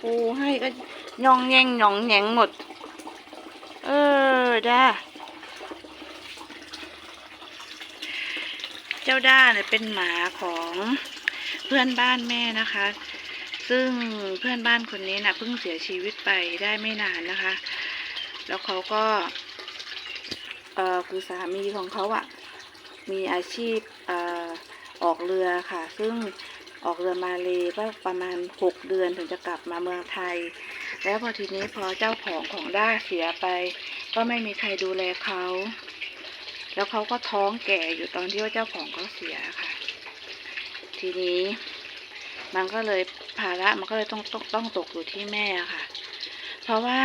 ปูให้ก็ยองแยงหยองแหยงหมด เออด้าเจ้าด้าเนี่ยเป็นหมาของเพื่อนบ้านแม่นะคะ ซึ่งเพื่อนบ้านคนนี้นะเพิ่งเสียชีวิตไปได้ไม่นานนะคะ แล้วเขาก็เอ่อคือสามีของเขาอะมีอาชีพเออออกเรือค่ะ ซึ่ง ออกเรือมาเลยก็ประมาณหกเดือนถึงจะกลับมาเมืองไทย แล้วพอทีนี้พอเจ้าของของด้าเสียไป ก็ไม่มีใครดูแลเขา แล้วเขาก็ท้องแก่อยู่ตอนที่ว่าเจ้าของเขาเสียค่ะ ทีนี้มันก็เลยภาระมันก็เลยต้องต้องต้องตกอยู่ที่แม่ค่ะ เพราะว่า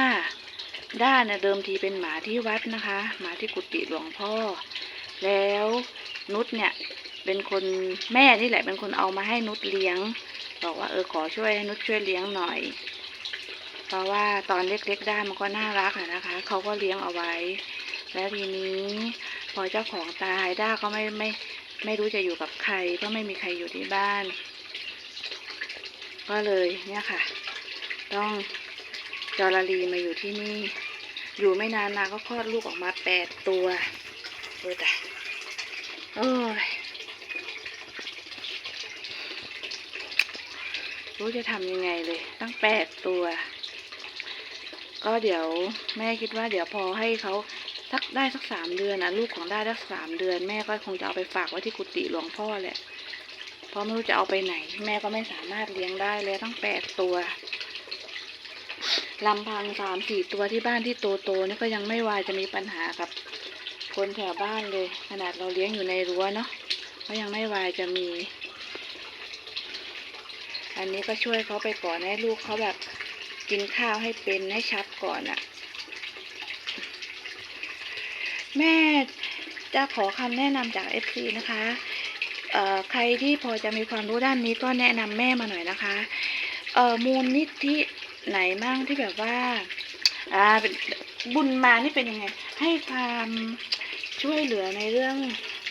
ด้าเนี่ยเดิมทีเป็นหมาที่วัดนะคะ หมาที่กุฏิหลวงพ่อ แล้วนุชเนี่ย เป็นคนแม่นี่แหละเป็นคนเอามาให้นุชเลี้ยง บอกว่าเออขอช่วยให้นุชช่วยเลี้ยงหน่อย เพราะว่าตอนเล็กๆด้ามันก็น่ารักอะนะคะเขาก็เลี้ยงเอาไว้ แล้วทีนี้พอเจ้าของตายด้าก็ไม่ไม่ไม่รู้จะอยู่กับใครก็ไม่มีใครอยู่ที่บ้าน ก็เลยเนี่ยค่ะ ต้องจอราลีมาอยู่ที่นี่ อยู่ไม่นานนาก็คลอดลูกออกมาแปดตัวโอ้แต่โอ้ย รู้จะทำยังไงเลย ตั้งแปดตัว ก็เดี๋ยวแม่คิดว่าเดี๋ยวพอให้เขาสักได้สักสามเดือนนะลูกของได้สักสามเดือน แม่ก็คงจะเอาไปฝากไว้ที่กุฏิหลวงพ่อแหละเพราะไม่รู้จะเอาไปไหน แม่ก็ไม่สามารถเลี้ยงได้เลยตั้งแปดตัวลำพังสามสี่ตัวที่บ้านที่โตโตๆนี่ก็ยังไม่วายจะมีปัญหากับ คนแถวบ้านเลย ขนาดเราเลี้ยงอยู่ในรั้วเนาะก็ยังไม่วายจะมี อันนี้ก็ช่วยเขาไปก่อนให้ลูกเขาแบบกินข้าวให้เป็นให้ชัดก่อนอะแม่จะขอคำแนะนำจาก FC นะคะเอ่อใครที่พอจะมีความรู้ด้านนี้ก็แนะนำแม่มาหน่อยนะคะเอ่อมูลนิธิไหนบ้างที่แบบว่าอ่าบุญมานี่เป็นยังไง ให้ความช่วยเหลือในเรื่อง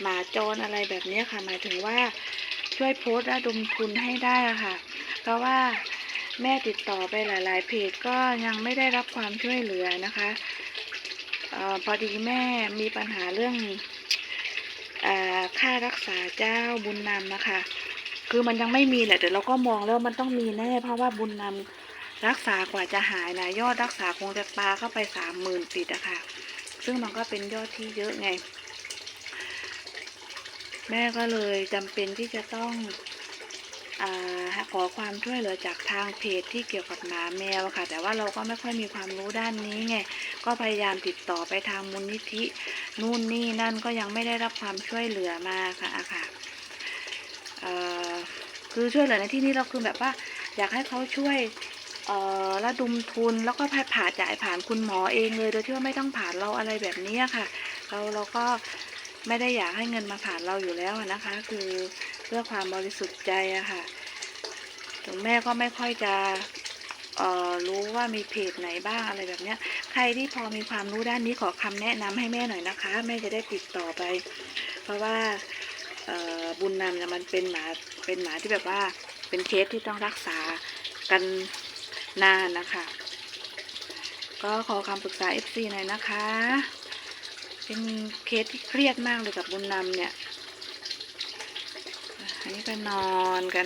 หมาจรอะไรแบบนี้ค่ะ หมายถึงว่า ช่วยโพสต์ระดมทุนให้ได้ค่ะ เพราะว่าแม่ติดต่อไปหลาย ๆ เพจก็ยังไม่ได้รับความช่วยเหลือนะคะออพอดีแม่มีปัญหาเรื่องอค่ารักษาเจ้าบุญนำนะคะ คือมันยังไม่มีแหละแต่เราก็มองแล้วมันต้องมีแน่เพราะว่าบุญนำรักษากว่าจะหายนะยอดรักษาคงจะปาเข้าไปสามหมื่นติดอะค่ะซึ่งมันก็เป็นยอดที่เยอะไง แม่ก็เลยจำเป็นที่จะต้องอขอความช่วยเหลือจากทางเพจที่เกี่ยวกับหมาแมวค่ะ แต่ว่าเราก็ไม่ค่อยมีความรู้ด้านนี้ไงก็พยายามติดต่อไปทางมูลนิธินู่นนี่นั่นก็ยังไม่ได้รับความช่วยเหลือมาค่ะอะค่ะคือช่วยเหลือในที่นี้เราคือแบบว่า อยากให้เขาช่วยระดมทุนแล้วก็ผ่าจ่ายผ่านคุณหมอเองเลย โดยที่ว่าไม่ต้องผ่านเราอะไรแบบนี้ค่ะ เราเราก็ ไม่ได้อยากให้เงินมาผ่านเราอยู่แล้วนะคะ คือเพื่อความบริสุทธิ์ใจอะค่ะ ถึงแม่ก็ไม่ค่อยจะรู้ว่ามีเพจไหนบ้างอะไรแบบเนี้ย ใครที่พอมีความรู้ด้านนี้ขอคำแนะนำให้แม่หน่อยนะคะ แม่จะได้ติดต่อไป เพราะว่าบุญนำเนี่ยมันเป็นหมาเป็นหมาที่แบบว่าเป็นเคสที่ต้องรักษากันนานนะคะ ก็ขอคำปรึกษา FC หน่อยนะคะ เป็นเคสที่เครียดมากเลยกับบุญนำเนี่ย อันนี้ก็นอนกัน